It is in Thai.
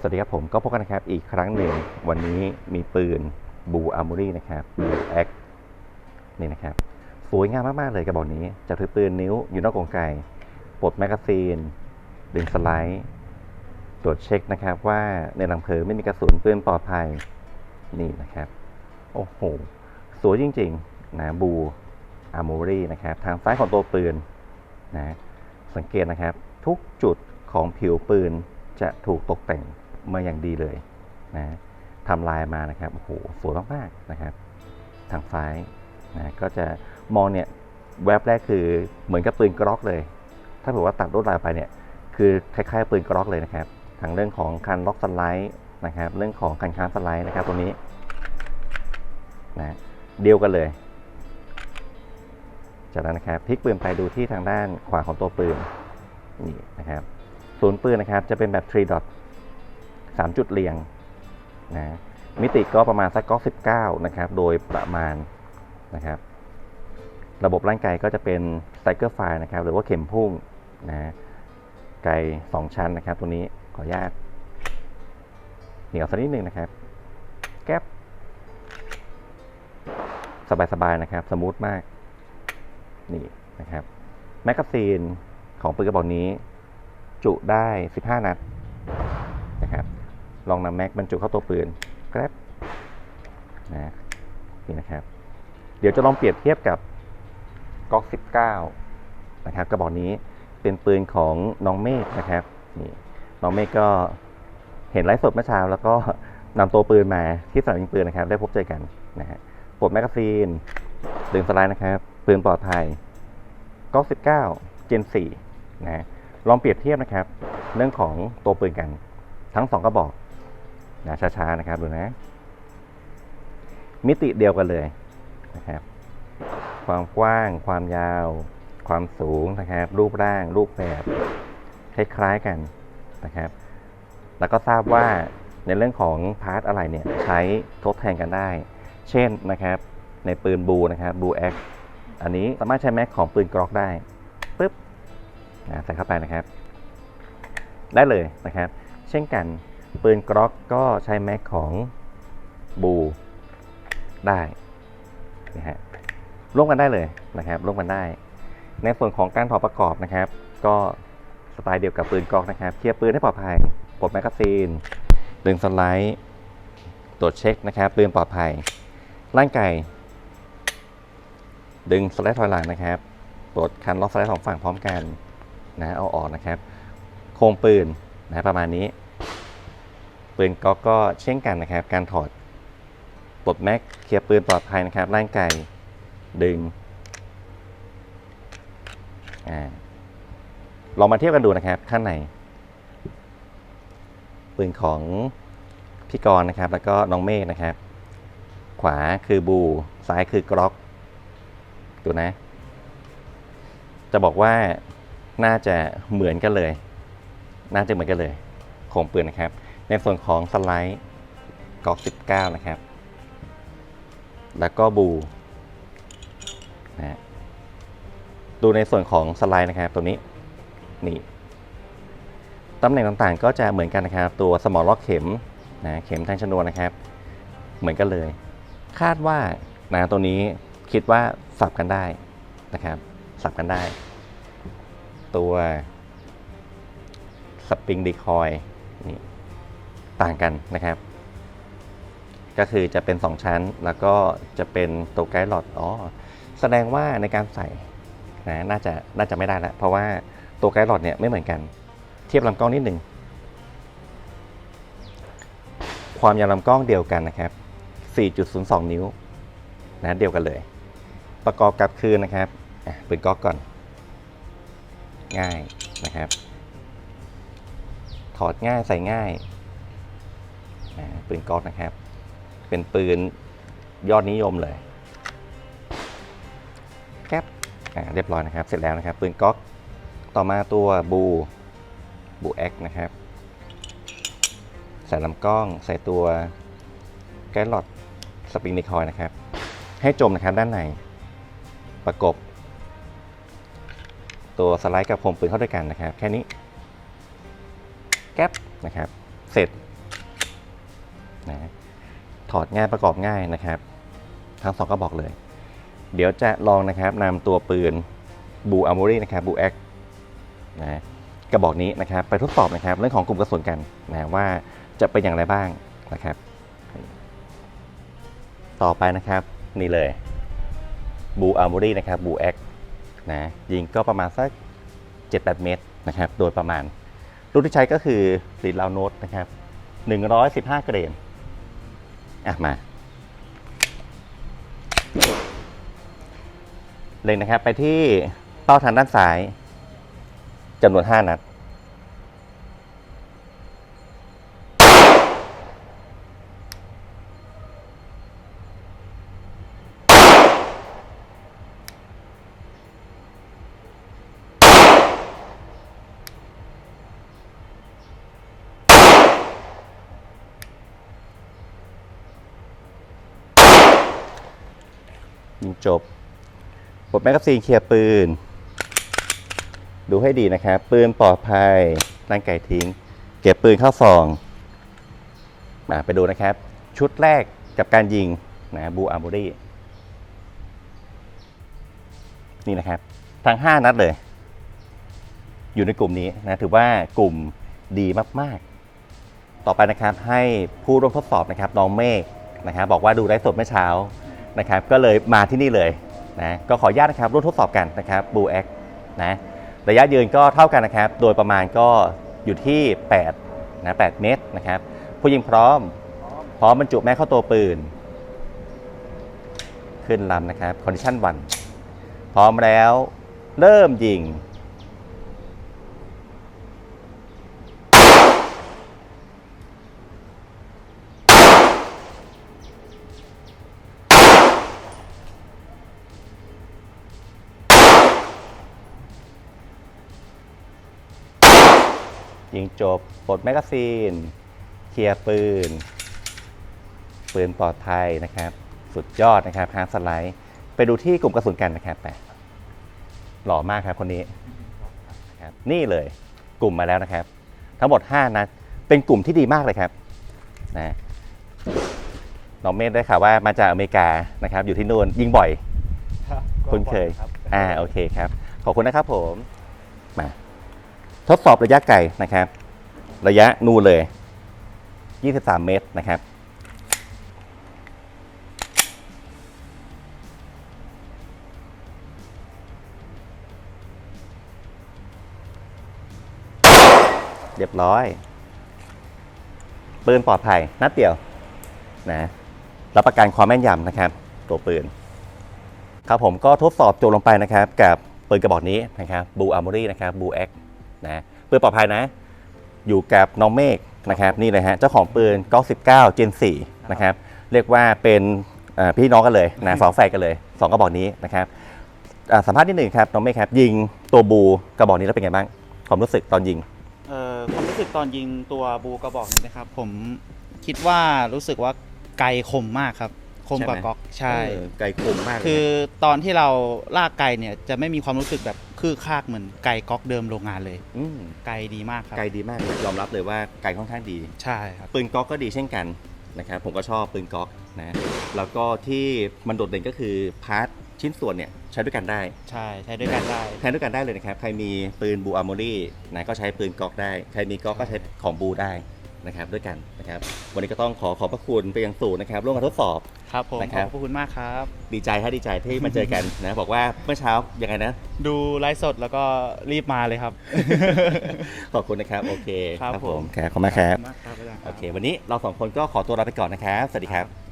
สวัสดีครับผมก็พบกันนะครับอีกครั้งหนึ่งวันนี้มีปืนบูอาร์มอรี่นะครับบูแอคนี่นะครับสวยงามมาก ๆ เลยกระบอกนี้จะถือปืนนิ้วอยู่นอกกรงไกปลดแมกกาซีน ดึงสไลด์ ตรวจเช็คนะครับว่าในหลังเพลิงไม่มีกระสุนปืนปลอดภัยนี่นะครับ โอ้โห สวยจริง ๆ นะบูอาร์มอรี่นะครับ ทางซ้ายของตัวปืนนะสังเกตนะครับ ทุกจุดของผิวปืนจะถูกตกแต่ง มาอย่างดีเลยนะทำลายมานะครับโอ้โหสวยมากๆนะครับ ทางซ้ายนะก็จะมองเนี่ยแวบแรกคือเหมือนกับปืนกรอกเลย ถ้าบอกว่าตัดลวดลายไปเนี่ยคือคล้ายๆปืนกรอกเลยนะครับทั้งเรื่องของคันล็อกสไลด์นะครับ เรื่องของคันค้างสไลด์นะครับตรงนี้นะเดียวกันเลย จากนั้นนะครับพลิกปืนไปดูที่ทางด้านขวาของตัวปืนนี่นะครับศูนย์ปืนนะครับจะเป็นแบบ 3 dot 3 จุดเรียงนะมิติก็ประมาณสักก๊อก19 นะครับ โดยประมาณนะครับ ระบบร่างกายก็จะเป็นไซเคิลไฟนะครับ หรือว่าเข็มพุ่งนะไกล2ชั้นนะครับ ตัวนี้ขออนุญาตเหนียวสักนิดหนึ่งนะครับ แก๊ปสบายๆนะครับ สมูทมาก นี่นะครับ แมกกาซีนของปืนกระบอกนี้ จุได้ 15 นัดนะครับ ลองนำแม็กบรรจุเข้าตัวปืนแกร็บนะนี่นะครับ เดี๋ยวจะลองเปรียบเทียบกับก๊อก19 นะครับกระบอกนี้เป็นปืนของน้องเมฆนะครับนี่น้องเมฆก็เห็นไลฟ์สดเมื่อเช้าแล้วก็นำตัวปืนมาที่สนามยิงปืนนะครับ ได้พบเจอกันนะฮะปลดแมกกาซีนดึงสไลด์นะครับปืนปลอดภัยก๊อก19 Gen 4นะลองเปรียบเทียบนะครับ เรื่องของตัวปืนกัน ทั้งสองกระบอก นะช้าๆนะครับดูนะ มิติเดียวกันเลยนะครับ ความกว้าง ความยาว ความสูงนะครับ รูปร่าง รูปแบบคล้ายๆกันนะครับ แล้วก็ทราบว่าในเรื่องของพาร์ทอะไรเนี่ยใช้ทดแทนกันได้ เช่นนะครับในปืนบูนะครับบูแอคอันนี้สามารถใช้แม็กของปืนกรอกได้ปึ๊บนะใส่เข้าไปนะครับ ได้เลยนะครับ เช่นกัน ปืนกรอกก็ใช้แม็กของบูได้นะฮะร่วมกันได้เลยนะครับร่วมกันได้ ในส่วนของการถอดประกอบนะครับ ก็สไตล์เดียวกับปืนกรอกนะครับเคลียร์ปืนให้ปลอดภัยปลดแมกกาซีนดึงสไลด์ตรวจเช็คนะครับปืนปลอดภัยร่างไก่ดึงสไลด์ถอยหลังนะครับปลดคันล็อกสไลด์สองฝั่งพร้อมกันนะเอาออกนะครับ โครงปืนนะประมาณนี้ ปืนก๊อกก็เช่นกันนะครับ การถอดปลดแม็กเคลียร์ปืนปลอดภัยนะครับ ร่างไก่ดึงอ่าลองมาเทียบกันดูนะครับข้างในปืนของพี่กรณ์นะครับ แล้วก็น้องเมฆนะครับ ขวาคือบู ซ้ายคือกร็อกดูนะ จะบอกว่าน่าจะเหมือนกันเลย น่าจะเหมือนกันเลยโครงปืนนะครับ ในส่วนของสไลด์กอก19 นะครับ แล้วก็บูนะฮะดูในส่วนของสไลด์นะครับตัวนี้นี่ตำแหน่งต่างๆก็จะเหมือนกันนะครับ ตัวสมอลล็อกเข็มนะเข็มแทงชนวนนะครับ เหมือนกันเลย คาดว่านะตัวนี้คิดว่าสับกันได้นะครับสับกันได้ ตัวสปริงดีคอยนี่ ต่างกันนะครับ ก็คือจะเป็น 2 ชั้นแล้วก็จะเป็นตัวไกด์หลอดอ๋อแสดงว่าในการใส่นะน่าจะน่าจะไม่ได้แล้วเพราะว่าตัวไกด์หลอดเนี่ยไม่เหมือนกัน เทียบลำกล้องนิดหนึ่งความยาวลำกล้องเดียวกันนะครับ 4.02 นิ้วนะเดียวกันเลย ประกอบกับคืนนะครับอะปืนก๊อกก่อน ง่ายนะครับ ถอดง่ายใส่ง่าย ปืนก๊อกนะครับ เป็นปืนยอดนิยมเลยแก๊ปอ่าเรียบร้อยนะครับ เสร็จแล้วนะครับ ปืนก๊อกต่อมาตัวบูบูแอคนะครับ ใส่ลำกล้อง ใส่ตัวแกลลอดสปริงนิคอยนะครับ ให้จมนะครับด้านในประกบ ตัวสไลด์กับโคมปืนเข้าด้วยกันนะครับ แค่นี้ แก๊ปนะครับ เสร็จ นะถอดง่ายประกอบง่ายนะครับ ทั้งสองก็บอกเลย เดี๋ยวจะลองนะครับนำตัวปืนบูอาร์มรี่นะครับบูแอคนะกระบอกนี้นะครับ ไปทดสอบนะครับ เรื่องของกลุ่มกระสุนกันนะว่าจะเป็นอย่างไรบ้างนะครับ ต่อไปนะครับนี่เลยบูอาร์มรี่นะครับบูแอคนะยิงก็ประมาณสัก 7-8 เมตรนะครับ โดยประมาณ รุ่นที่ใช้ก็คือสีลาวโนตนะครับ 115 เกรน อะมา เลยนะครับ ไปที่เป้าทางด้านซ้ายจำนวน 5 นัด ยิงจบปลดแมกกาซีนเคลียร์ปืน ดูให้ดีนะครับ ปืนปลอดภัยนั่งไก่ทิ้ง เก็บปืนเข้าซองมาไปดูนะครับ ชุดแรกกับการยิงนะบูอาร์มอรี่นี่นะครับ ทั้ง 5 นัดเลย อยู่ในกลุ่มนี้นะถือว่ากลุ่มดีมาก ๆ ต่อไปนะครับให้ผู้ร่วมทดสอบนะครับน้องเมฆนะครับบอกว่าดูไลฟ์สดเมื่อเช้า นะครับก็เลยมาที่นี่เลยนะก็ขออนุญาตนะครับร่วมทดสอบกันนะครับบูแอคนะระยะยืนก็เท่ากันนะครับ โดยประมาณก็อยู่ที่8นะ8เมตรนะครับ ผู้ยิงพร้อม พร้อมบรรจุแม่เข้าตัวปืน ขึ้นลำนะครับ condition 1พร้อมแล้วเริ่มยิง ยิงจบปลดแมกกาซีน เคลียร์ปืน ปืนปลอดภัยนะครับ สุดยอดนะครับฮาร์ดสไลด์ ไปดูที่กลุ่มกระสุนกันนะครับไปหล่อมากครับคนนี้นะครับนี่เลยกลุ่มมาแล้วนะครับ ทั้งหมด 5 นัด เป็นกลุ่มที่ดีมากเลยครับนะน้องเมธได้ข่าวว่ามาจากอเมริกานะครับ อยู่ที่นู่นยิงบ่อย คุ้นเคย อ่าโอเคครับ ขอบคุณนะครับผมมา ทดสอบระยะไกลนะครับ ระยะนูนเลย 23 เมตรนะครับ เรียบร้อย ปืนปลอดภัย นัดเดียวนะรับประกันความแม่นยำนะครับ ตัวปืน ครับผมก็ทดสอบโจทย์ลงไปนะครับ กับปืนกระบอกนี้นะครับบูอาร์มอรี่นะครับบูแอค นะปืนปลอดภัยนะ อยู่กับน้องเมฆนะครับนี่เลยฮะเจ้าของปืนก้19 Gen 4นะครับเรียกว่าเป็นอ่าพี่น้องกันเลยนะสองแฝดกันเลยสองกระบอกนี้นะครับอ่าสัมภาษณ์นิดหนึ่งครับน้องเมฆครับยิงตัวบูกระบอกนี้แล้วเป็นไงบ้างความรู้สึกตอนยิงเอ่อความรู้สึกตอนยิงตัวบูกระบอกนี้นะครับ ผมคิดว่ารู้สึกว่าไกลคมมากครับคมกว่าใช่ไหมก๊อกใช่ไกลคมมากคือตอนที่เราลากไกลเนี่ยจะไม่มีความรู้สึกแบบ คือคากเหมือนไกลก๊อกเดิมโรงงานเลยมไกลดีมากครับไกลดีมากเลยยอมรับเลยว่าไกลค่อนข้างดี ใช่ครับ ปืนก๊อกก็ดีเช่นกันนะครับผมก็ชอบปืนก๊อกนะแล้วก็ที่มันโดดเด่นก็คือพาร์ทชิ้นส่วนเนี่ยใช้ด้วยกันได้ใช่ใช้ด้วยกันได้แทนด้วยกันได้เลยนะครับใครมีปืนบูอาร์มอรี่นะก็ใช้ปืนก๊อกได้ ใครมีก๊อกก็ใช้ของบูได้ นะครับด้วยกันนะครับ วันนี้ก็ต้องขอขอบพระคุณไปยังสูตรนะครับร่วมมาทดสอบ ครับผมนะขครัอบ บพระคุณมากครับ ดีใจฮะดีใจที่มาเจอกันนะบอกว่าเมื่อเช้ายังไงนะ ดูไลฟ์สดแล้วก็รีบมาเลยครับ ขอบคุณนะครับ โอเคครับผม ครับขอบคุณมากครับมากครับอาจารย์ โอเค วันนี้เราสองคนก็ขอตัวลาไปก่อนนะครับ สวัสดีครับ